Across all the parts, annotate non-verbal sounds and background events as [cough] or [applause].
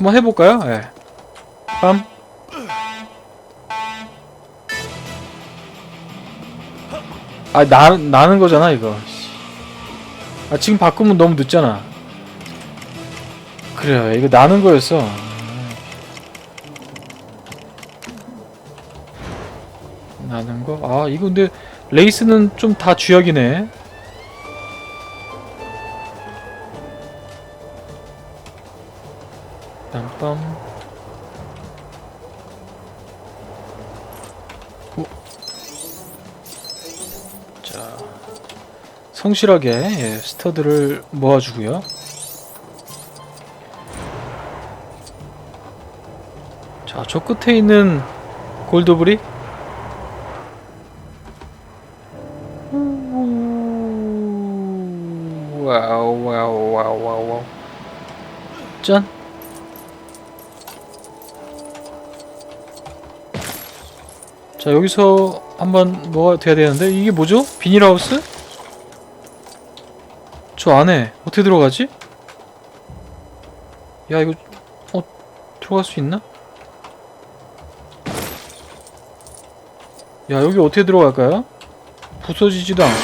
한번 해볼까요? 예. 빰. 아, 나, 나는 거잖아, 이거. 아, 지금 바꾸면 너무 늦잖아. 그래요, 이거 나는 거였어. 나는 거? 아, 이거 근데 레이스는 좀다 쥐약이네. 빰빰. 오. 자, 성실하게 예, 스터드를 모아주고요. 자, 저 끝에 있는 골드브리. 자 여기서 한번 뭐가 돼야 되는데 이게 뭐죠? 비닐하우스? 저 안에 어떻게 들어가지? 야 이거 어 들어갈 수 있나? 야 여기 어떻게 들어갈까요? 부서지지도 않고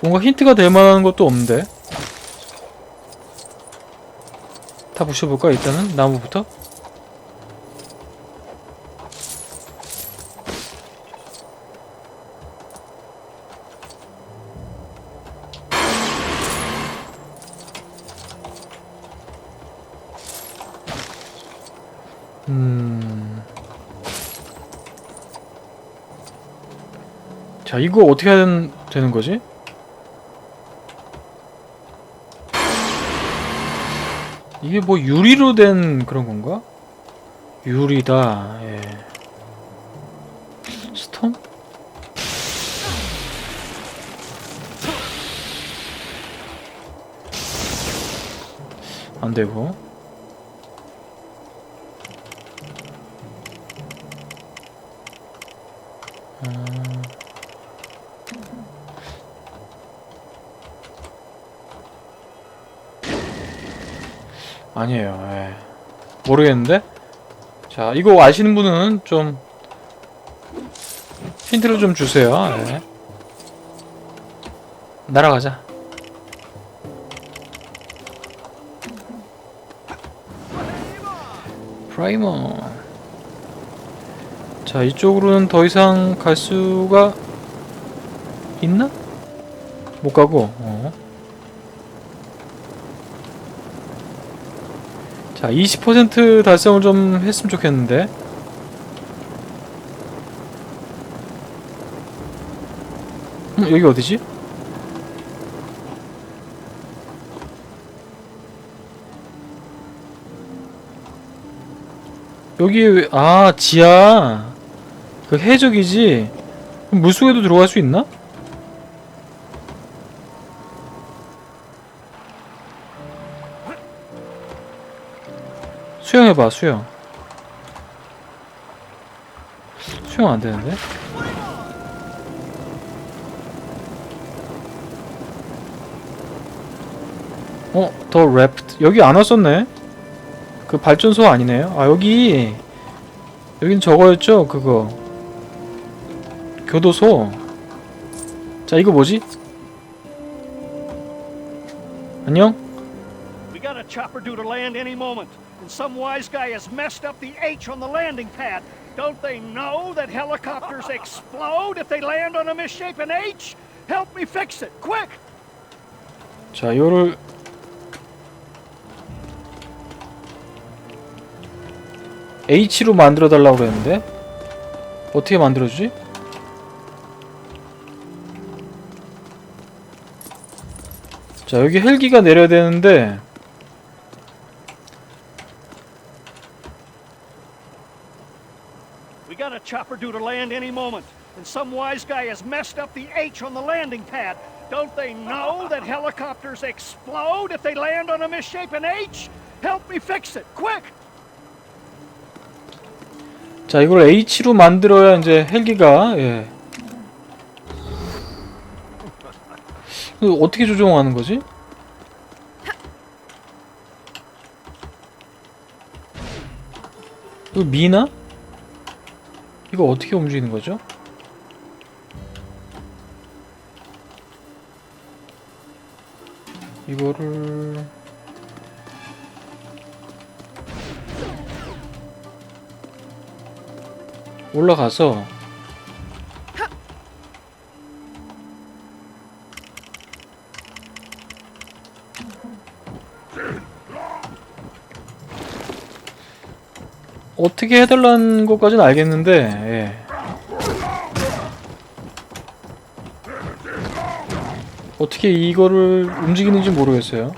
뭔가 힌트가 될 만한 것도 없는데 다 부셔볼까 일단은? 나무부터? 음... 자 이거 어떻게 해야 되는, 되는 거지? 이게 뭐 유리로 된 그런 건가? 유리다. 예. 스톤? 안 되고. 음. 아니에요. 예. 모르겠는데. 자, 이거 아시는 분은 좀 힌트를 좀 주세요. 예. 날아가자. 프라이머. 자, 이쪽으로는 더 이상 갈 수가 있나? 못 가고. 어. 자, 20% 달성을 좀 했으면 좋겠는데. 음, 여기 어디지? 여기 왜- 아 지하 그 해적이지 물속에도 들어갈 수 있나? 수영해봐 수영 수영 안 되는데? 어? 더 랩트 여기 안 왔었네 그 발전소 아니네요 아 여기 여긴 저거였죠 그거 교도소 자 이거 뭐지? 안녕? We got a chopper due to land any moment, and some wise guy has messed up the H on the landing pad. Don't they know that helicopters explode if they land on a misshapen H? Help me fix it, quick! 자, 요를 H로 만들어 달라고 그랬는데 어떻게 만들어 주지? 자, 여기 헬기가 내려야 되는데 We got a chopper due to land any moment, and some wise guy has messed up the H on the landing pad. Don't they know that helicopters explode if they land on a misshapen H? Help me fix it, quick! 자, 이걸 H로 만들어야 이제 헬기가 예. 어떻게 조종하는 거지? 이거 미나? 이거 어떻게 움직이는 거죠? 이거를 올라가서 어떻게 해달라는 것까지는 알겠는데 예. 어떻게 이거를 움직이는지 모르겠어요.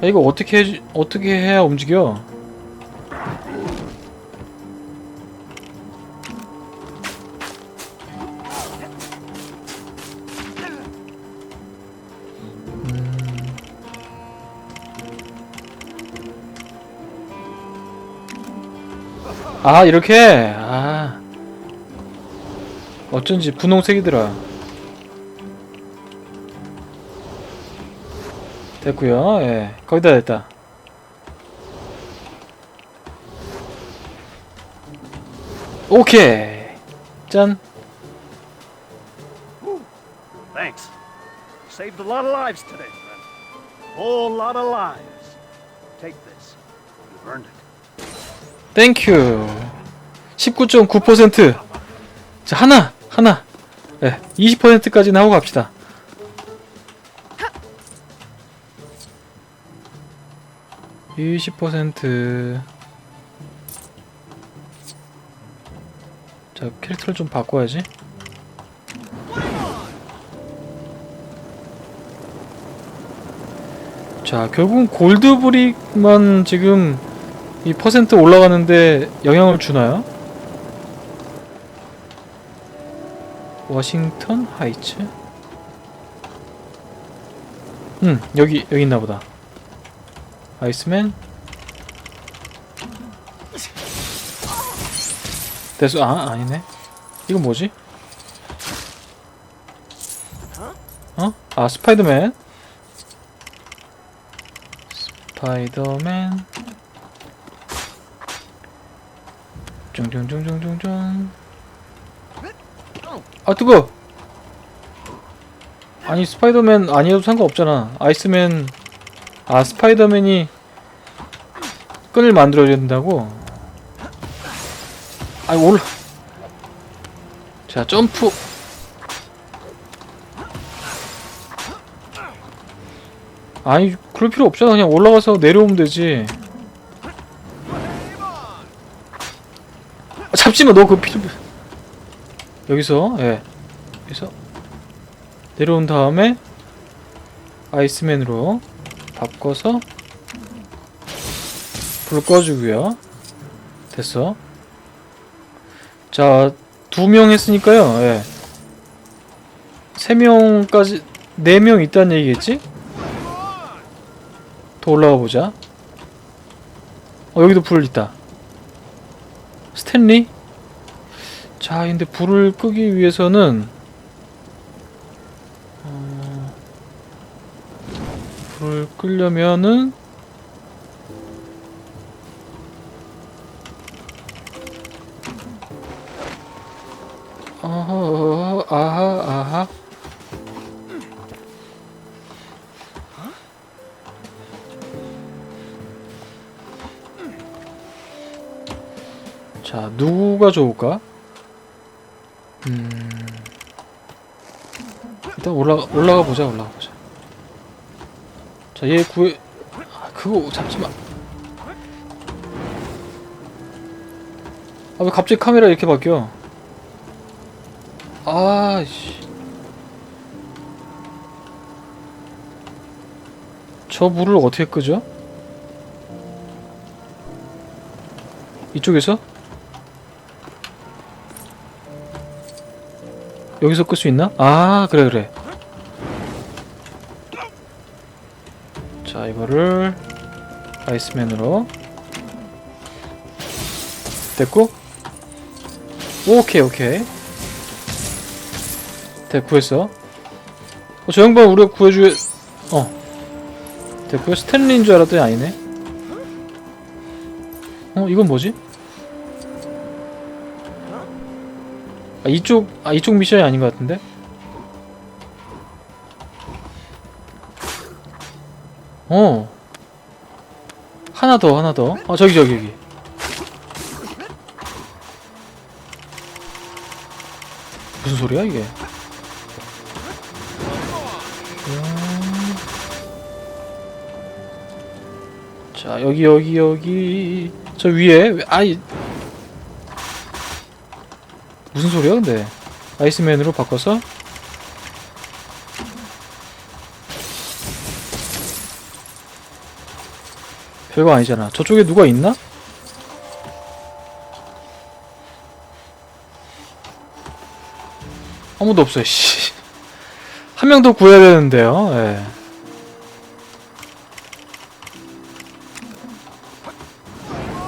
아, 이거 어떻게 해, 어떻게 해야 움직여? 아 이렇게 아 어쩐지 분홍색이더라 됐고요 예 거의 다 됐다 오케이 짠 Thanks. Saved a lot of lives today, friend. Whole lot of lives. Take this. You've earned it. 땡큐 19.9%자 하나 하나. 예 20%까지는 하고 갑시다. (20%) 자 캐릭터를 좀 바꿔야지. 자 결국은 골드브릭만 지금 이 퍼센트 올라가는데 영향을 주나요? 워싱턴 하이츠? 음 여기 여기 있나 보다 아이스맨 됐어 아 아니네 이건 뭐지? 어? 아 스파이더맨 스파이더맨 쫑쫑쫑쫑쫑쫑 아 뜨거 아니 스파이더맨 아니어도 상관없잖아. 아이스맨 아 스파이더맨이 끈을 만들어야 된다고? 아니 올라 자 점프. 아니 그럴 필요 없잖아. 그냥 올라가서 내려오면 되지. 아, 잡지마 너 그 필요 여기서 예 여기서 내려온 다음에 아이스맨으로 바꿔서 불 꺼주고요 됐어 자 두 명 했으니까요 예. 세 명까지 네 명 있다는 얘기겠지? 더 올라가 보자 어 여기도 불 있다 스탠리? 자, 근데 불을 끄기 위해서는 어, 불을 끄려면은 어허, 아하, 아하. 자, 누구가 좋을까? 일단 올라가 올라가 보자. 올라가 보자. 자, 얘 구해 아, 그거 잡지 마. 아, 왜 갑자기 카메라 이렇게 바뀌어? 아, 씨. 저 물을 어떻게 끄죠? 이쪽에서? 여기서 끌 수 있나? 아 그래 그래 이거를 아이스맨으로. 됐고. 오케이 오케이. 됐고 했어. 어, 저 양반 우리가 구해줄 어. 됐고요 스탠리인 줄 알았더니 아니네. 어 이건 뭐지? 아 이쪽 아 이쪽 미션이 아닌 것 같은데 어. 하나 더 하나 더아 저기 저기 여기. 무슨 소리야 이게? 음. 자 여기 여기 여기. 저 위에 왜- 아이. 무슨 소리야 근데? 아이스맨으로 바꿔서 별거 아니잖아 저쪽에 누가 있나? 아무도 없어요 씨. [laughs] 한 명 더 구해야 되는데요 예.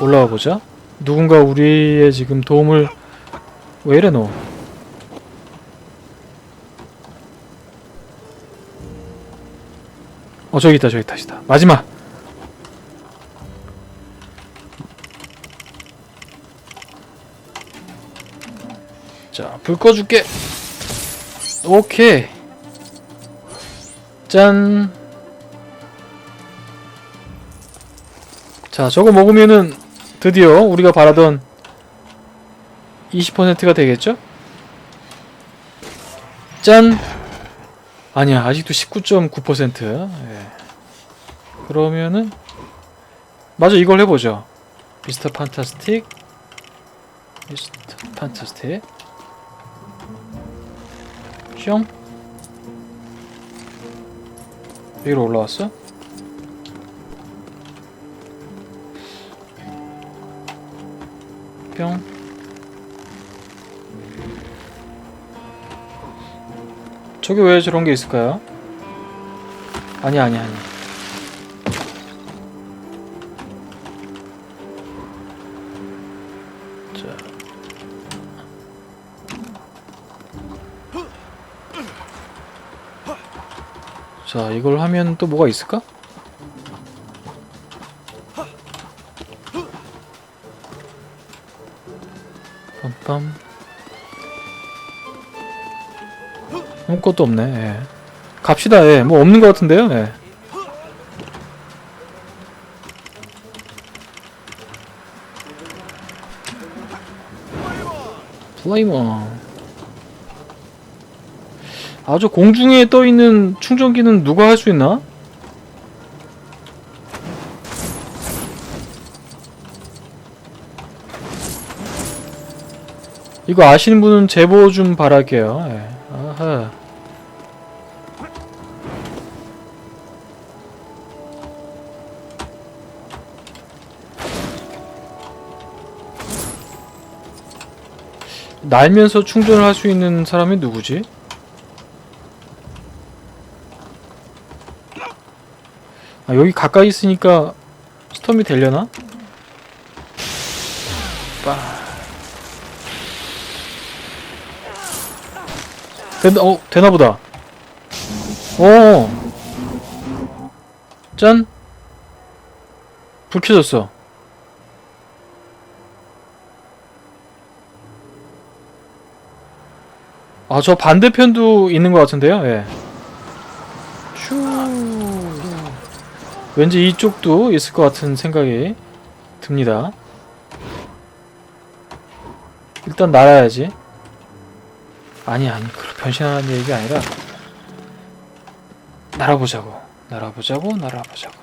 올라가 보자 누군가 우리의 지금 도움을 왜 이래 너 어 저기 있다 저기 있다 저기 있다 마지막 자 불 꺼줄게 오케이 짠 자, 저거 먹으면은 드디어 우리가 바라던 20%가 되겠죠? 짠! 아니야, 아직도 19.9%. 예. 그러면은 맞아, 이걸 해보죠. 미스터 판타스틱 미스터 판타스틱 슝 여기로 올라왔어? 뿅. 저기 왜 저런 게 있을까요? 아니 아니 아니. 자, 이걸 하면 또 뭐가 있을까? 빰빰 아무것도 없네 예. 갑시다 예. 뭐 없는 것 같은데요 예. 플레이머 아주 공중에 떠있는 충전기는 누가 할 수 있나? 이거 아시는 분은 제보 좀 바랄게요. 예. 아하. 날면서 충전을 할 수 있는 사람이 누구지? 아, 여기 가까이 있으니까 스톰이 되려나? 빠. 된다, 어, 되나보다. 어. 짠. 불 켜졌어. 아, 저 반대편도 있는 것 같은데요, 예. 슈. 왠지 이쪽도 있을 것 같은 생각이 듭니다. 일단 날아야지. 아니 아니 그렇게 변신하는 얘기가 아니라 날아보자고 날아보자고 날아보자고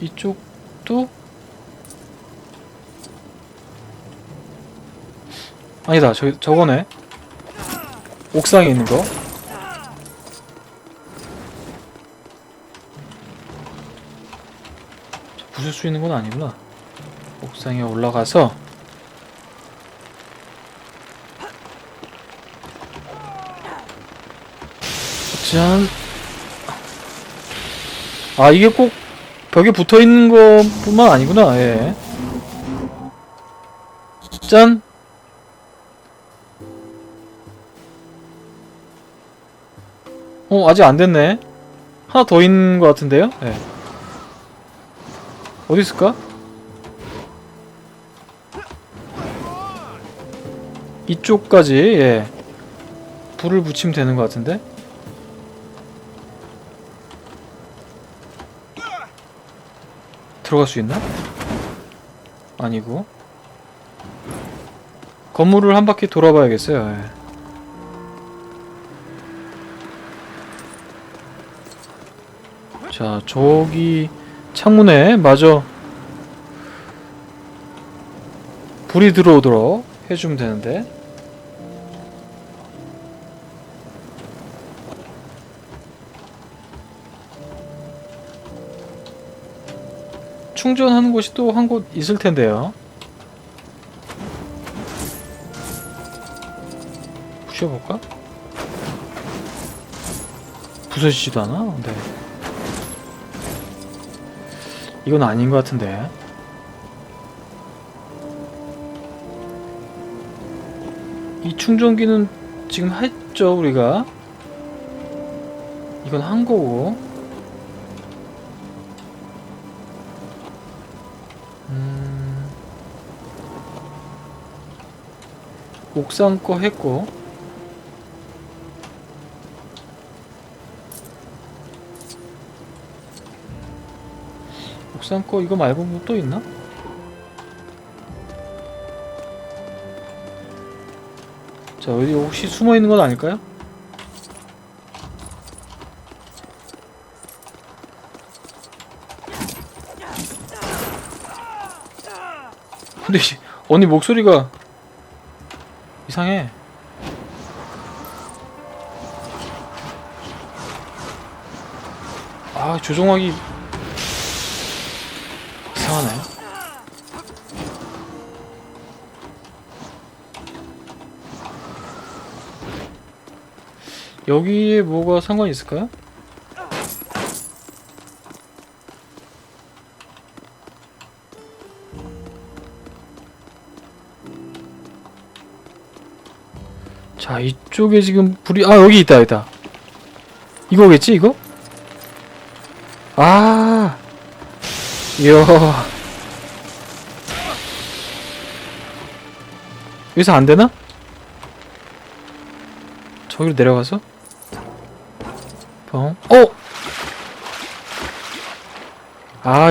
이쪽도 아니다 저 저거네 옥상에 있는 거 수 있는 건 아니구나. 옥상에 올라가서 짠. 아 이게 꼭 벽에 붙어 있는 것뿐만 아니구나. 예. 짠. 어 아직 안 됐네. 하나 더 있는 것 같은데요? 예. 어디 있을까? 이쪽까지 예. 불을 붙이면 되는 것 같은데? 들어갈 수 있나? 아니고 건물을 한 바퀴 돌아봐야겠어요. 예. 자, 저기 창문에 마저 불이 들어오도록 해주면 되는데. 충전하는 곳이 또 한 곳 있을 텐데요. 부셔볼까? 부서지지도 않아? 네. 이건 아닌 것 같은데. 이 충전기는 지금 했죠, 우리가. 이건 한 거고. 음. 옥상 거 했고. 옥상 거 이거 말고 뭐 또 있나? 자 어디 혹시 숨어 있는 건 아닐까요? 근데 씨, 언니 목소리가 이상해. 아 조종하기 이상하네. 여기에 뭐가 상관이 있을까요? 자 이쪽에 지금 불이 아 여기 있다 있다 이거겠지 이거? 아 이야 여기서 안 되나? 저기로 내려가서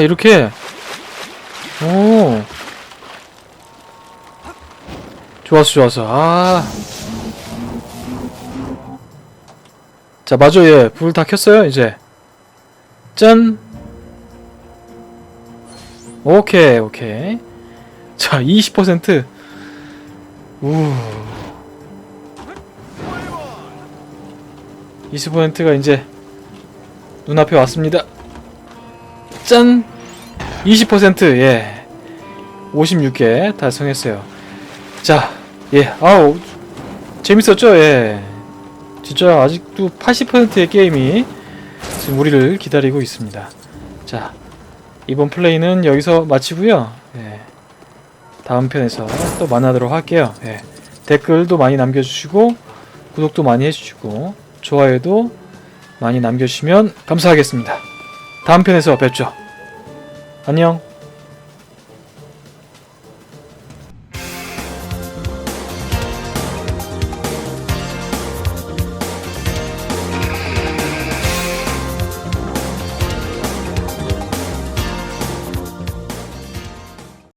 이렇게 오 좋았어 좋았어 아 자, 맞아, 예. 불 다 켰어요, 이제. 짠! 오케이, 오케이. 자, 20%. 우. 20%가 이제 눈앞에 왔습니다. 짠! 20% 예. 56개 달성했어요. 자, 예. 아우 재밌었죠? 예. 진짜 아직도 80%의 게임이 지금 우리를 기다리고 있습니다. 자, 이번 플레이는 여기서 마치고요. 예. 다음 편에서 또 만나도록 할게요. 예. 댓글도 많이 남겨주시고 구독도 많이 해주시고 좋아요도 많이 남겨주시면 감사하겠습니다. 다음 편에서 뵙죠. 안녕.